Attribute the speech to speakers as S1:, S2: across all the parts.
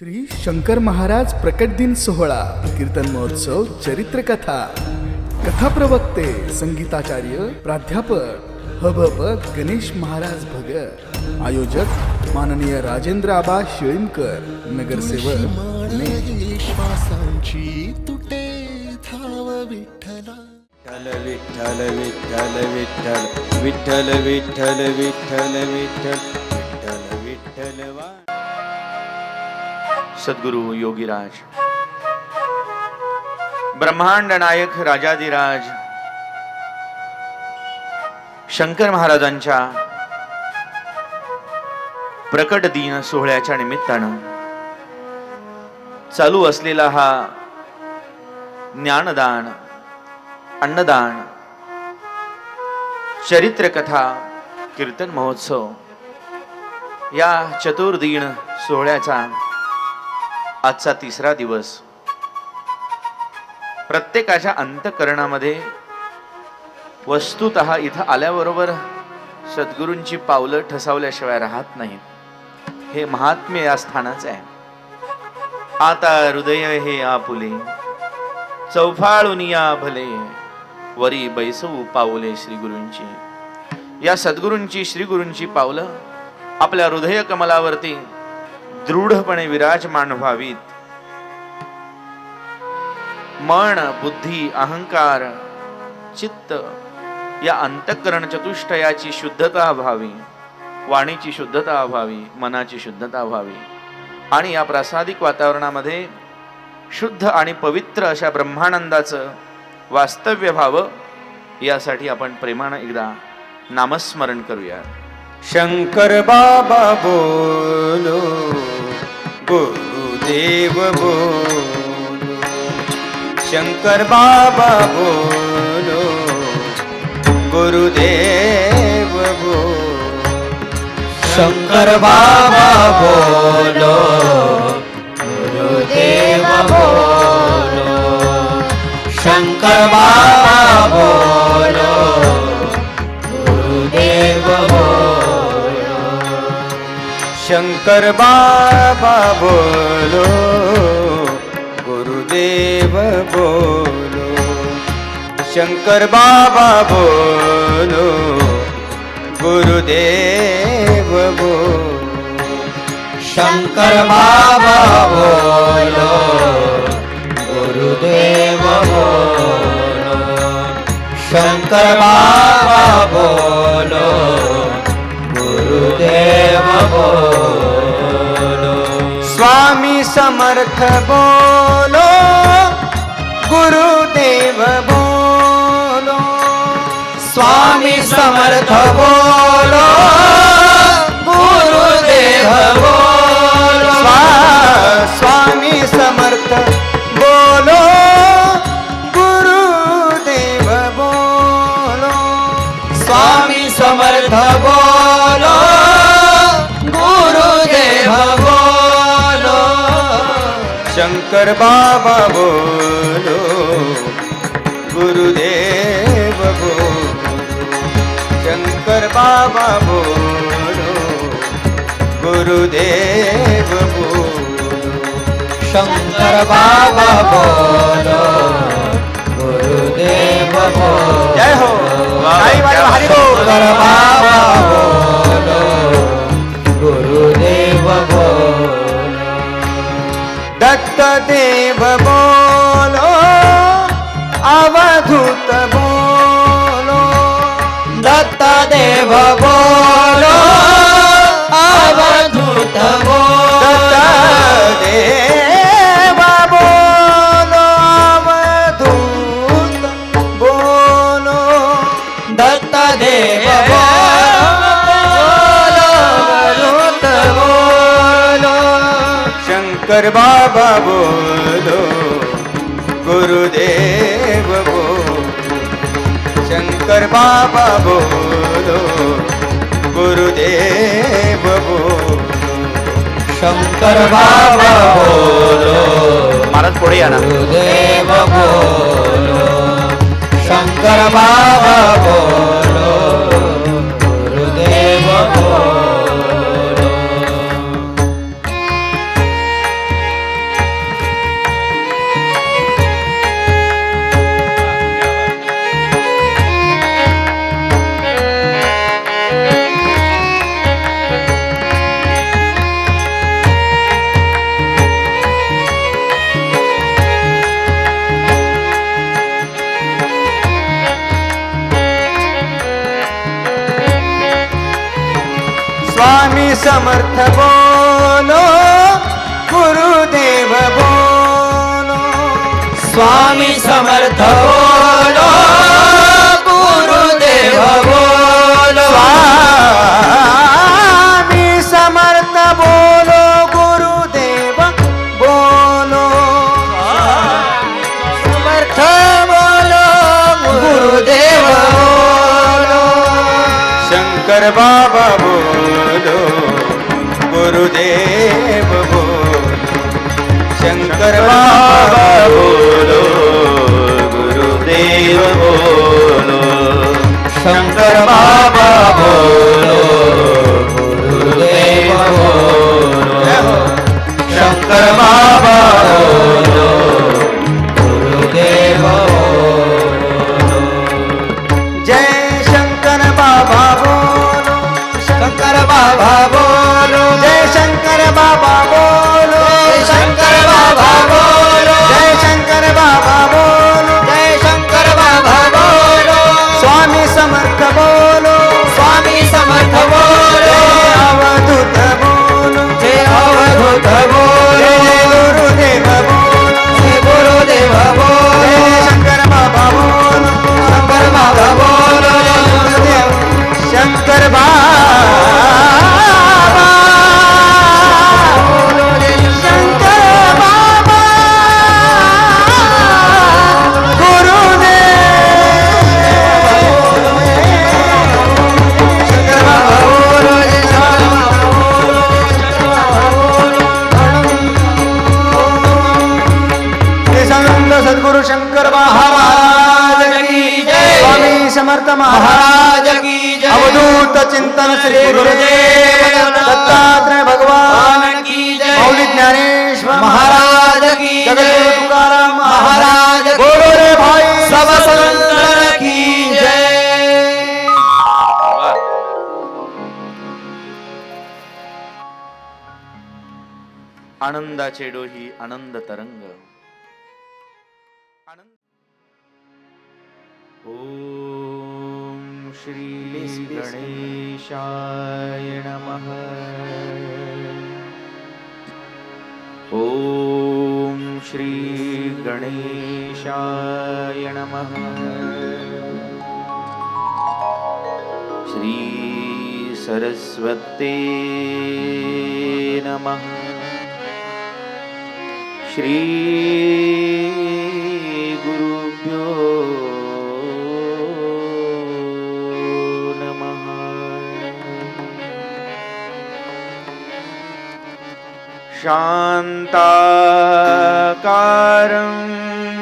S1: श्री शंकर महाराज प्रकट दिन सोहळा कीर्तन महोत्सव चरित्र कथा कथा प्रवक्ते संगीताचार्य प्राध्यापक हबप गणेश महाराज भगत आयोजक माननीय राजेंद्र आबा शिळीमकर नगरसेवक पुणे.
S2: श्वासांची तुटे धाव विठ्ठला
S3: विठ्ठल विठ्ठल विठ्ठल विठ्ठल विठ्ठल विठ्ठल विठ्ठल विठ्ठल विठ्ठल विठ्ठल वा सद्गुरु योगीराज ब्रह्मांड नायक राजाधिराज शंकर महाराजांच्या प्रकट दिन सोहळ्याच्या निमित्तानं चालू असलेला हा ज्ञानदान अन्नदान चरित्रकथा कीर्तन महोत्सव या चतुर्दिन सोहळ्याचा आजचा तिसरा दिवस. प्रत्येकाच्या अंतकरणामध्ये वस्तुत इथं आल्याबरोबर सद्गुरूंची पावलं ठसावल्याशिवाय राहत नाहीत. हे महात्म्य या स्थानाचं आहे. आता हृदय हे आपुले चौफाळून या भले वरी बैसवू पावले श्रीगुरूंची. या सद्गुरूंची श्रीगुरूंची पावलं आपल्या हृदय कमलावरती दृढपणे विराजमान व्हावीत. मन बुद्धी अहंकार चित्त या अंतःकरण चतुष्टयाची शुद्धता व्हावी वाणीची शुद्धता व्हावी मनाची शुद्धता व्हावी. आणि या प्रासादिक वातावरणामध्ये शुद्ध आणि पवित्र अशा ब्रह्मानंदाचं वास्तव्य व्हावं यासाठी आपण प्रेमानं एकदा नामस्मरण करूया. शंकर बाबा बोलो. गुरुदेव बोलो शंकर बाबा बोलो गुरुदेव बोलो
S4: शंकर बाबा बोलो गुरुदेव बोलो शंकर बाबा बोलो गुरुदेव बोलो.
S3: शंकर बाबा बोलो गुरुदेव बोलो. शंकर बाबा बोलो गुरुदेव बोलो.
S4: शंकर बाबा बोलो.
S3: स्वामी समर्थ बोलो गुरुदेव बोलो।
S4: स्वामी समर्थ बोलो શંકર
S3: બાબા બોલો ગુરુદેવ બોલો શંકર બાબા
S4: બોલો ગુરુદેવ બોલો શંકર બાબા
S3: બોલો ગુરુદેવ બોલો જય હો હરિ બોલ बोलो अवधूत बोलो
S4: दत्त देव बोलो अवधूत
S3: दत्त
S4: बोलो
S3: देव बोलो अवधूत बोलो
S4: दत्त देव
S3: তোর বাবা বলো গুরুদেব বলো শঙ্কর বাবা বলো গুরুদেব বলো
S4: শঙ্কর বাবা বলো
S3: महाराज पुढे या ना
S4: गुरुदेव बोलो शंकर बाबा बोलो स्वामी
S3: समर्थ बोलो गुरुदेव बोलो।
S4: स्वामी समर्थ बोलो गुरुदेव बोलो।
S3: स्वामी समर्थ बोलो गुरुदेव बोलो।
S4: समर्थ बोलो गुरुदेव बोलो।
S3: शंकर बाबा शंकर बाबा बोलो गुरुदेव बोलो।
S4: शंकर बाबा
S5: आनंदाचे डोही आनंद तरंग आनंद ओम श्री गणेशाय नमः ओम श्री गणेशाय नमः श्री सरस्वते नमः श्री गुरुभ्यो नमः। शान्ताकारं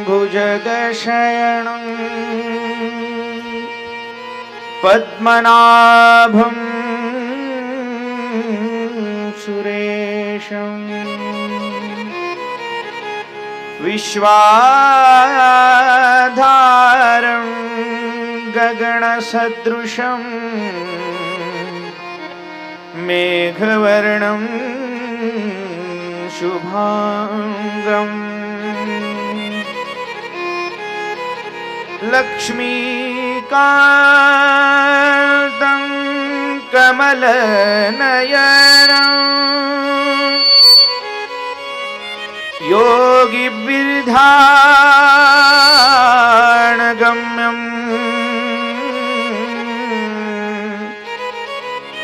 S5: भुजगशयनं पद्मनाभं विश्वाधारं गगणसदृशं मेघवर्णं शुभाङ्गम्। लक्ष्मीकान्तं कमलनयनम् योगिभिर्धाणगम्यम्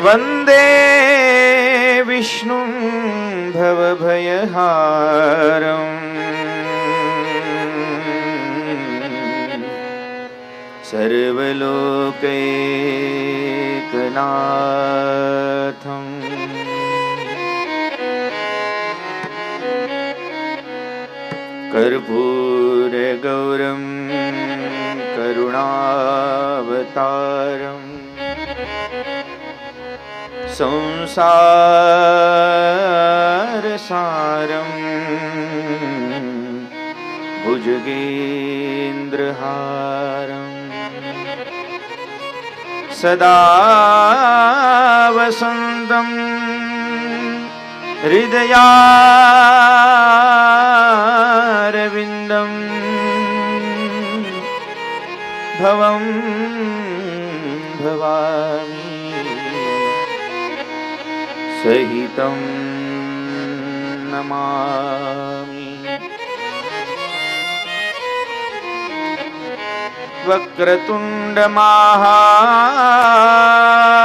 S5: वन्दे विष्णुं भवभयहारम्। सर्वलोकैकनाथम्। कर्पूरगौरं करुणावतारम् संसारसारं भुजगेन्द्रहारम् सदा वसन्तं हृदयारविन्दम् भवं भवामि। सहितं नमामि। वक्रतुण्डमहाकाय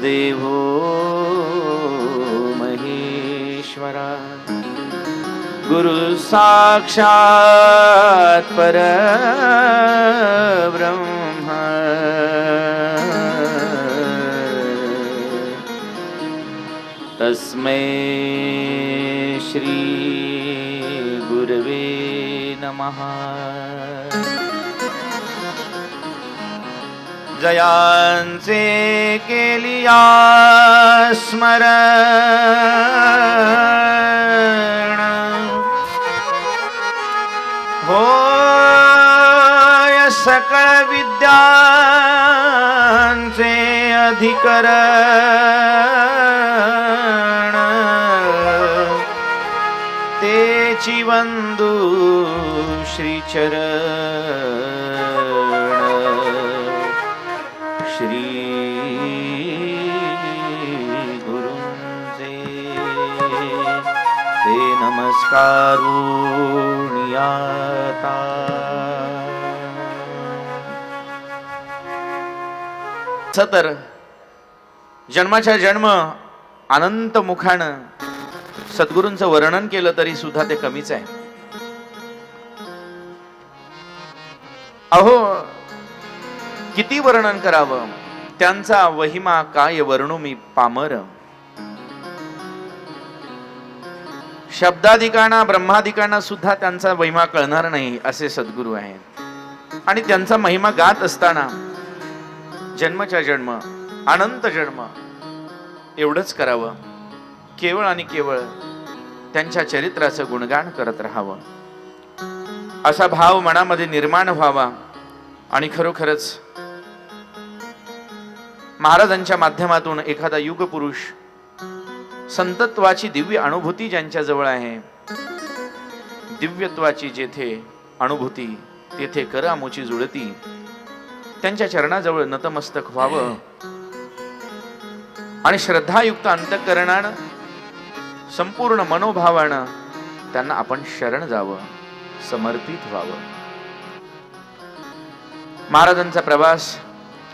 S5: देवो महेश्वरा। गुरु साक्षात् परब्रह्म। तस्मै श्री गुरवे नमः। जयांचे केलिया स्मरण हो सकळ विद्यांचे अधिकरण। ते चिवंदू श्रीचरण। कारुण्याता। तर जन्माच्या जन्म अनंत मुखानं सद्गुरूंचं वर्णन केलं तरी सुद्धा ते कमीच आहे. अहो किती वर्णन करावं? त्यांचा वहिमा काय वर्णू मी पामर? शब्दाधिकांना ब्रह्माधिकांना सुद्धा त्यांचा महिमा कळणार नाही असे सद्गुरू आहेत. आणि त्यांचा महिमा गात असताना जन्मच्या जन्म अनंत जन्म एवढंच करावं. केवळ आणि केवळ त्यांच्या चरित्राचं गुणगान करत राहावं. असा भाव मनामध्ये निर्माण व्हावा. आणि खरोखरच महाराजांच्या माध्यमातून एखादा युगपुरुष संतत्वाची दिव्य अनुभूती ज्यांच्या जवळ आहे. दिव्यत्वाची जेथे अनुभूती तेथे करामोची जुळती. त्यांच्या चरणाजवळ नतमस्तक व्हावं. आणि श्रद्धायुक्त अंतकरणानं संपूर्ण मनोभावानं त्यांना आपण शरण जावं समर्पित व्हावं. महाराजांचा प्रवास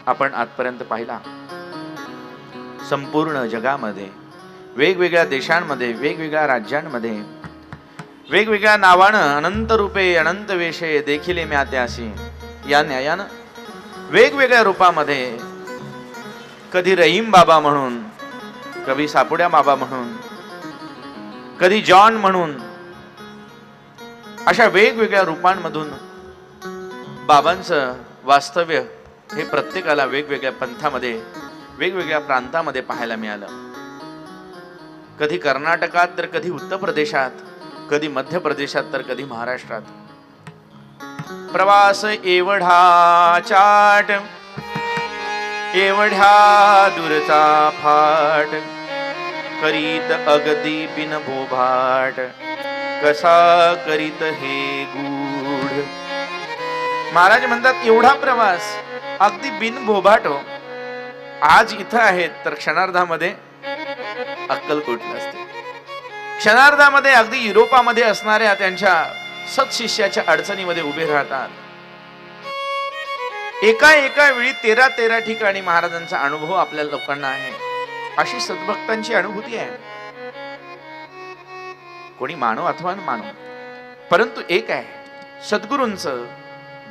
S5: आपण आजपर्यंत पाहिला. संपूर्ण जगामध्ये वेगवेगळ्या देशांमध्ये वेगवेगळ्या राज्यांमध्ये. वेगवेगळ्या नावानं अनंत रूपे अनंत वेशे देखील म्यात्याशी या न्यायानं वेगवेगळ्या रूपामध्ये कधी रहीम बाबा म्हणून कधी सापुड्या बाबा म्हणून कधी जॉन म्हणून अशा वेगवेगळ्या रूपांमधून बाबांचं वास्तव्य हे प्रत्येकाला वेगवेगळ्या पंथामध्ये वेगवेगळ्या प्रांतामध्ये पाहायला मिळालं. कधी कर्नाटकात तर कधी उत्तर प्रदेशात कधी मध्य प्रदेशात तर कधी महाराष्ट्रात. प्रवास एवढा चाट एवढ्या दूरचा फाट करीत अगदी बिन भोभाट कसा करीत हे गूढ. महाराज म्हणतात एवढा प्रवास अगदी बिन भोभाट हो. आज इथं आहेत तर क्षणार्धामध्ये अक्कलकोटला असते क्षणार्धामध्ये अगदी युरोपामध्ये असणाऱ्या त्यांच्या सत्शिष्याच्या अडचणीमध्ये उभे राहतात. एका एका वेळी तेरा तेरा ठिकाणी महाराजांचा अनुभव आपल्या लोकांना आहे. अशी सद्भक्तांची अनुभूती आहे. कोणी मानो अथवा मानव मानो परंतु एक आहे. सद्गुरूंच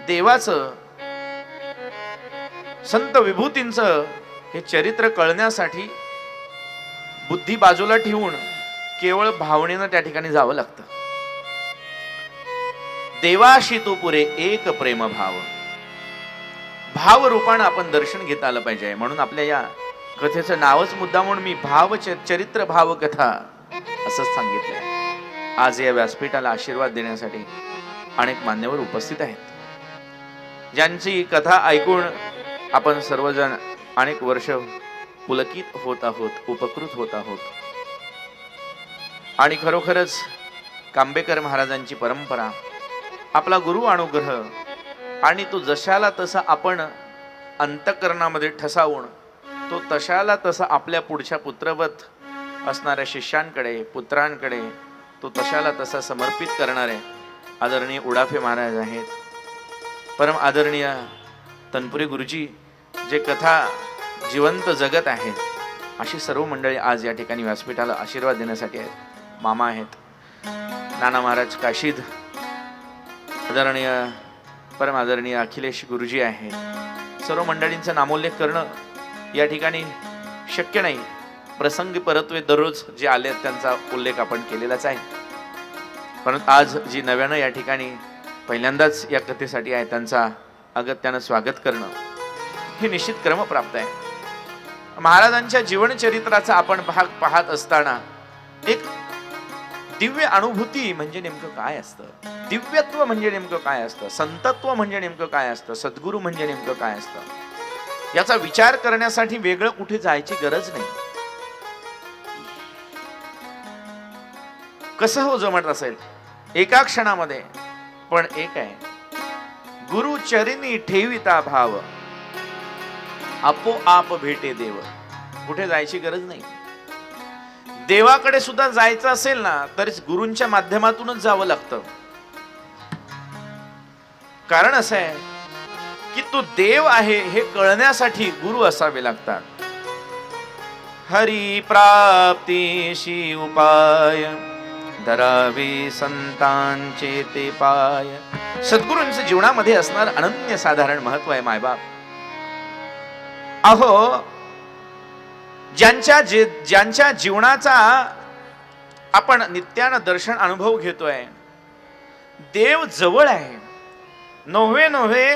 S5: देवाचं संत विभूतींचं हे चरित्र कळण्यासाठी बुद्धी बाजूला ठेवून केवळ भावनेनं त्या ठिकाणी जावं लागतं. देवाशी तो पुरे एक प्रेम भाव. भाव रूपानं आपण दर्शन घेता आलं पाहिजे. म्हणून आपल्या या कथेचं नावच मुद्दा म्हणून मी भाव चरित्र भाव कथा असंच सांगितलंय. आज या व्यासपीठाला आशीर्वाद देण्यासाठी अनेक मान्यवर उपस्थित आहेत. ज्यांची कथा ऐकून आपण सर्वजण अनेक वर्ष पुलकित होत आहोत उपकृत होत आहोत. आणि खरोखरच कांबेकर महाराजांची परंपरा आपला गुरु अनुग्रह आणि तो जशाला तसा आपण अंतकरणामध्ये ठसावून तो तशाला तसा आपल्या पुढच्या पुत्रवत असणाऱ्या शिष्यांकडे पुत्रांकडे तो तशाला तसा समर्पित करणारे आदरणीय उडाफे महाराज आहेत. परम आदरणीय तनपुरी गुरुजी जे कथा जिवंत जगत आहेत अशी सर्व मंडळी आज या ठिकाणी व्यासपीठाला आशीर्वाद देण्यासाठी आहेत. मामा आहेत. नाना महाराज काशीद आदरणीय परम आदरणीय अखिलेश गुरुजी आहेत सर्व मंडळींचा नामोल्लेख करणं या ठिकाणी शक्य नाही. प्रसंगी परत्वे दररोज जे आले आहेत त्यांचा उल्लेख आपण केलेलाच आहे. परंतु आज जी नव्यानं या ठिकाणी पहिल्यांदाच या कथेसाठी आहे त्यांचा अगत्यानं स्वागत करणं हे निश्चित क्रमप्राप्त आहे. महाराजांच्या जीवनचरित्राचा आपण भाग पाहत असताना एक दिव्य अनुभूती म्हणजे नेमकं काय असतं? दिव्यत्व म्हणजे नेमकं काय असतं? संतत्व म्हणजे नेमकं काय असतं? सद्गुरू म्हणजे नेमकं काय असतं? याचा विचार करण्यासाठी वेगळं कुठे जायची गरज नाही. कसं हो जमत असेल? एका क्षणामध्ये. पण एक आहे. गुरु चरिणी ठेविता भाव. आपोआप भेटे देव. कुठे जायची गरज नाही. देवाकडे सुद्धा जायचं असेल ना तर गुरूंच्या माध्यमातूनच जावं लागतं. कारण असं आहे की तो देव आहे हे कळण्यासाठी गुरु असावे लागतात. हरी प्राप्तीशी उपाय धरावे संतांचे ते पाय. सद्गुरूंच्या जीवनामध्ये असणार अनन्य साधारण महत्त्व आहे मायबाप. अहो ज्यांच्या जे ज्यांच्या जीवनाचा आपण नित्यानं दर्शन अनुभव घेतोय देव जवळ आहे. नव्हे नव्हे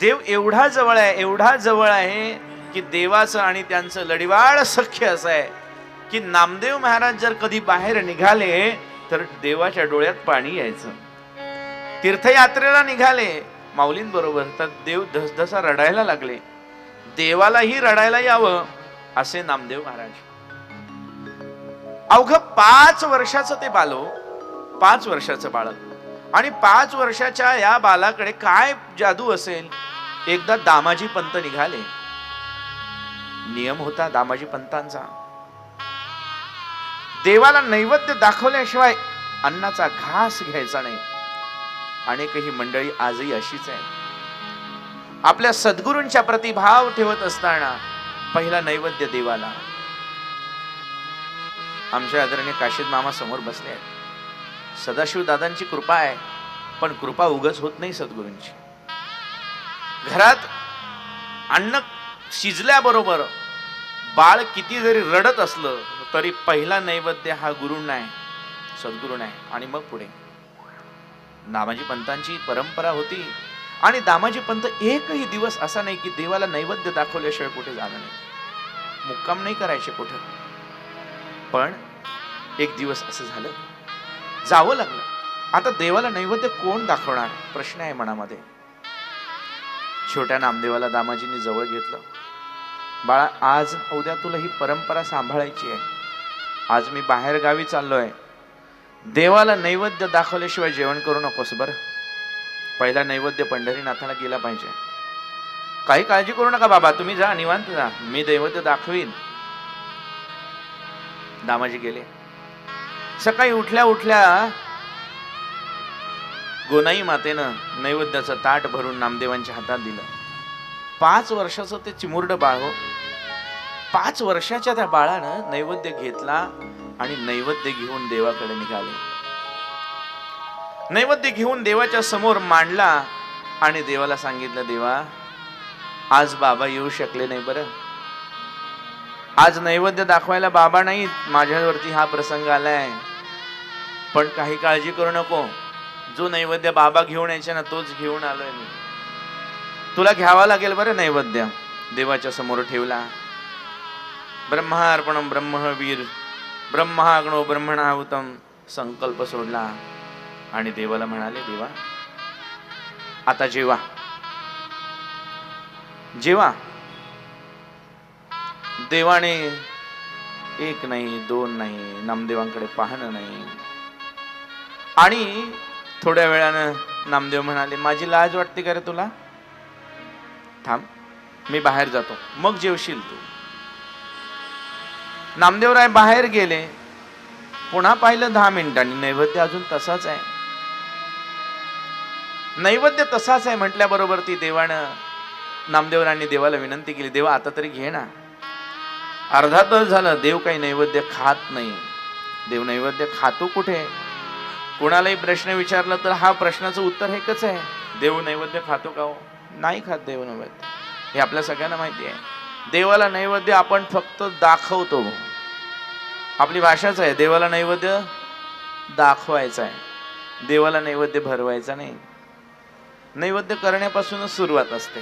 S5: देव एवढा जवळ आहे एवढा जवळ आहे की देवाचं आणि त्यांचं लढिवाळ सख्य असं आहे की नामदेव महाराज जर कधी बाहेर निघाले तर देवाच्या डोळ्यात पाणी यायचं. तीर्थयात्रेला निघाले माऊलींबरोबर तर देव धसधसा रडायला लागले. देवालाही रडायला यावं असे नामदेव महाराज. अवघ पाच वर्षाचं ते बालो पाच वर्षाचं बाळक. आणि पाच वर्षाच्या या बालाकडे काय जादू असेल? एकदा दामाजी पंत निघाले. नियम होता दामाजी पंतांचा. देवाला नैवेद्य दाखवल्याशिवाय अन्नाचा घास घ्यायचा नाही. अनेकही मंडळी आजही अशीच आहे आपल्या सद्गुरूंच्या प्रतिभाव ठेवत असताना पहिला नैवेद्य देवाला. आमच्या आदरणीय काशीद मामा समोर बसले आहेत. सदाशिव दादांची कृपा आहे पण कृपा उगच होत नाही सद्गुरूंची. घरात अन्न शिजल्याबरोबर बाळ किती जरी रडत असलं तरी पहिला नैवेद्य हा गुरुंना आहे सद्गुरूंना नाही आणि मग पुढे. नामाजी पंतांची परंपरा होती आणि दामाजी पंत एकही दिवस असा नाही की देवाला नैवेद्य दाखवल्याशिवाय कुठे जाणं नाही. मुक्काम नाही करायचे कुठं. पण एक दिवस असं झालं. जावं लागलं. आता देवाला नैवेद्य कोण दाखवणार? प्रश्न आहे मनामध्ये. छोट्या नामदेवाला दामाजींनी जवळ घेतलं. बाळा आज उद्या तुला ही परंपरा सांभाळायची आहे. आज मी बाहेर गावी आहे देवाला नैवेद्य दाखवल्याशिवाय जेवण करू नकोस बरं. पहिला नैवेद्य पंढरीनाथाला गेला पाहिजे. काही काळजी करू नका बाबा तुम्ही जा निवांत जा. मी दैवत दाखवीन. दामाजी गेले. सकाळी उठल्या उठल्या गोनाई मातेनं नैवेद्याचं ताट भरून नामदेवांच्या हातात दिलं. पाच वर्षाचं ते चिमुरड बाळ हो. पाच वर्षाच्या त्या बाळानं नैवेद्य घेतला आणि नैवेद्य घेऊन देवाकडे निघाले. नैवेद्य घेऊन देवाच्या समोर मांडला आणि देवाला सांगितलं देवा आज बाबा येऊ शकले नाही बरं. आज नैवेद्य दाखवायला बाबा नाही माझ्यावरती हा प्रसंग आलाय. पण काही काळजी करू नको. जो नैवेद्य बाबा घेऊन यायचे ना तोच घेऊन आलोय मी. तुला घ्यावा लागेल बरं नैवेद्य. देवाच्या समोर ठेवला. ब्रह्मार्पणम ब्रह्मवीर ब्रह्माग्नो ब्रह्मणाहुतम संकल्प सोडला. आणि देवाला म्हणाले देवा आता जेवा. जेवा. देवाने एक नाही दोन नाही नामदेवांकडे पाहणं नाही. आणि थोड्या वेळानं नामदेव म्हणाले माझी लाज वाटते का रे तुला? थांब मी बाहेर जातो. मग जेवशील तू. नामदेवराय बाहेर गेले. पुन्हा पाहिलं दहा मिनिटांनी. नैवेद्य अजून तसाच आहे. नैवेद्य तसाच आहे म्हटल्याबरोबर ती देवानं नामदेवरांनी देवाला विनंती केली देवा आता तरी घे ना. अर्धा तास झालं देव काही नैवेद्य खात नाही. देव नैवेद्य खातो कुठे? कोणालाही प्रश्न विचारला तर हा प्रश्नाचं उत्तर एकच आहे. देव नैवेद्य खातो का हो? नाही खात देव नैवेद्य. हे आपल्या सगळ्यांना माहिती आहे. देवाला नैवेद्य आपण फक्त दाखवतो. आपली भाषाच आहे देवाला नैवेद्य दाखवायचं आहे. देवाला नैवेद्य भरवायचा नाही. नैवेद्य करण्यापासूनच सुरुवात असते.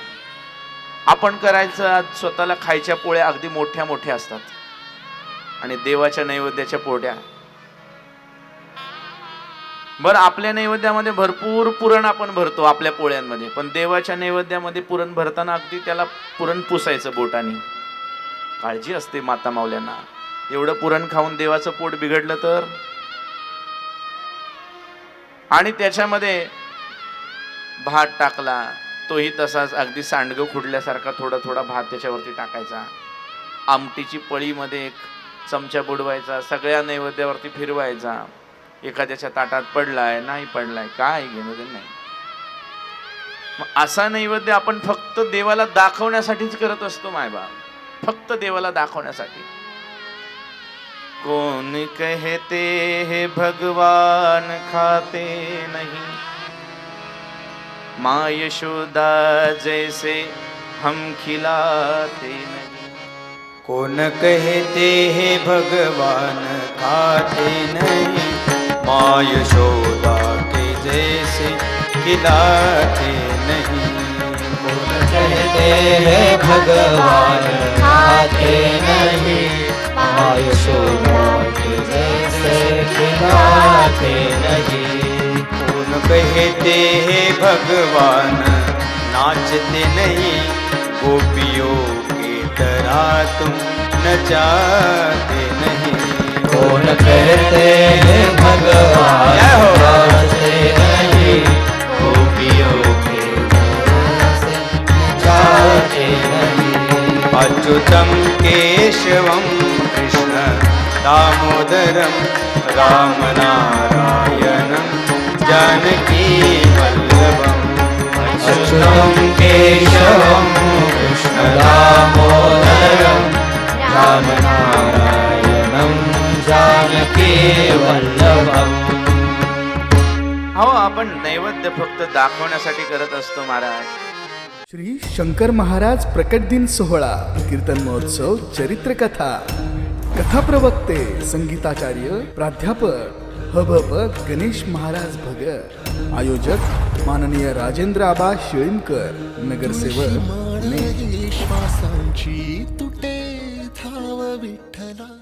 S5: आपण करायचं आज स्वतःला खायच्या पोळ्या अगदी मोठ्या मोठ्या असतात. आणि देवाच्या नैवेद्याच्या पोळ्या. बरं आपल्या नैवेद्यामध्ये भरपूर पुरण आपण भरतो आपल्या पोळ्यांमध्ये. पण देवाच्या नैवेद्यामध्ये पुरण भरताना अगदी त्याला पुरण पुसायचं बोटाने. काळजी असते माता मावल्यांना एवढं पुरण खाऊन देवाचं पोट बिघडलं तर? आणि त्याच्यामध्ये भात टाकला तोही तसाच अगदी सांडगं खुडल्यासारखा थोडा थोडा भात त्याच्यावरती टाकायचा. आमटीची पळीमध्ये एक चमचा बुडवायचा सगळ्या नैवेद्यावरती फिरवायचा. एखाद्याच्या ताटात पडलाय नाही पडलाय काय घेणं ते नाही. मग असा नैवेद्य आपण फक्त देवाला दाखवण्यासाठीच करत असतो मायबाप. फक्त देवाला दाखवण्यासाठी. कोण कहते हे भगवान खाते नाही. माँ यशोदा जैसे हम खिलाते नहीं
S3: कौन कहते हैं भगवान खाते नहीं? माँ यशोदा के जैसे खिलाते नहीं। कौन कहते हैं भगवान खाते नहीं? माँ यशोदा के जैसे खिलाते नहीं। कहते हैं भगवान नाचते नहीं गोपियों की तरह तुम नचाते नहीं। कौन कहते हैं भगवान नाचते नहीं गोपियों के नचाते नहीं। अच्युतं केशवं कृष्ण दामोदरं रामनारायणं जानकी वल्लभम् अच्युतं केशवं कृष्ण रामनारायणं जानकी वल्लभम्।
S5: हो आपण नैवेद्य फक्त दाखवण्यासाठी करत असतो महाराज.
S1: श्री शंकर महाराज प्रकट दिन सोहळा कीर्तन महोत्सव चरित्रकथा कथा प्रवक्ते संगीताचार्य प्राध्यापक हबप गणेश महाराज भगत. आयोजक माननीय राजेंद्र आबा शिळीमकर. नगरसेवक
S2: विश्वासांची तुटे धाव विठ्ठला.